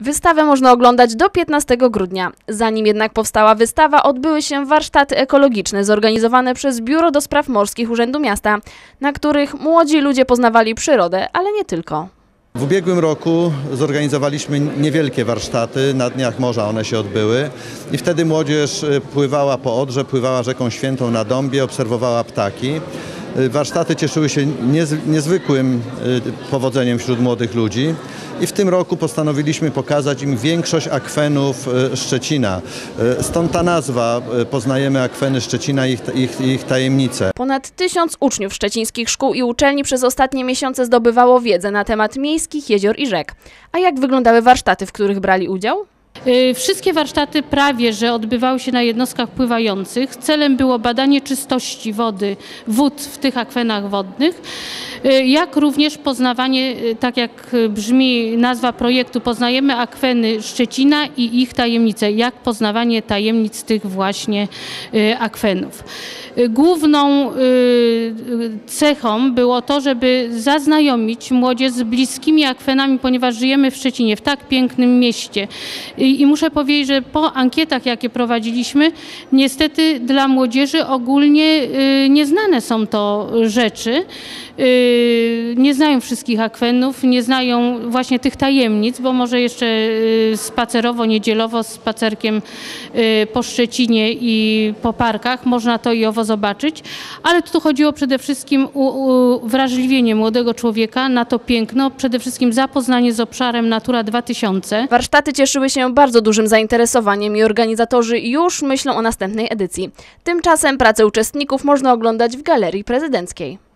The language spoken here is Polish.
Wystawę można oglądać do 15 grudnia. Zanim jednak powstała wystawa, odbyły się warsztaty ekologiczne zorganizowane przez Biuro do Spraw Morskich Urzędu Miasta, na których młodzi ludzie poznawali przyrodę, ale nie tylko. W ubiegłym roku zorganizowaliśmy niewielkie warsztaty, na Dniach Morza one się odbyły i wtedy młodzież pływała po Odrze, pływała rzeką Świętą na Dąbie, obserwowała ptaki. Y, Warsztaty cieszyły się niez, niezwykłym y, powodzeniem wśród młodych ludzi i w tym roku postanowiliśmy pokazać im większość akwenów y, Szczecina. Stąd ta nazwa, poznajemy akweny Szczecina i ich, ich, ich tajemnice. Ponad tysiąc uczniów szczecińskich szkół i uczelni przez ostatnie miesiące zdobywało wiedzę na temat miejskich jezior i rzek. A jak wyglądały warsztaty, w których brali udział? Y, Wszystkie warsztaty prawie, że odbywały się na jednostkach pływających. Celem było badanie czystości wody, wód w tych akwenach wodnych, y, jak również poznawanie, y, tak jak brzmi nazwa projektu, poznajemy akweny Szczecina i ich tajemnice, jak poznawanie tajemnic tych właśnie akwenów. Główną cechą było to, żeby zaznajomić młodzież z bliskimi akwenami, ponieważ żyjemy w Szczecinie, w tak pięknym mieście. I, I muszę powiedzieć, że po ankietach, jakie prowadziliśmy, niestety dla młodzieży ogólnie y, nieznane są to rzeczy. Y, nie znają wszystkich akwenów, nie znają właśnie tych tajemnic, bo może jeszcze y, spacerowo, niedzielowo, z spacerkiem y, po Szczecinie i po parkach można to i owo zobaczyć, ale tu chodziło przede wszystkim o wrażliwienie młodego człowieka na to piękno, przede wszystkim zapoznanie z obszarem Natura 2000. Warsztaty cieszyły się bardzo dużym zainteresowaniem i organizatorzy już myślą o następnej edycji. Tymczasem pracę uczestników można oglądać w Galerii Prezydenckiej.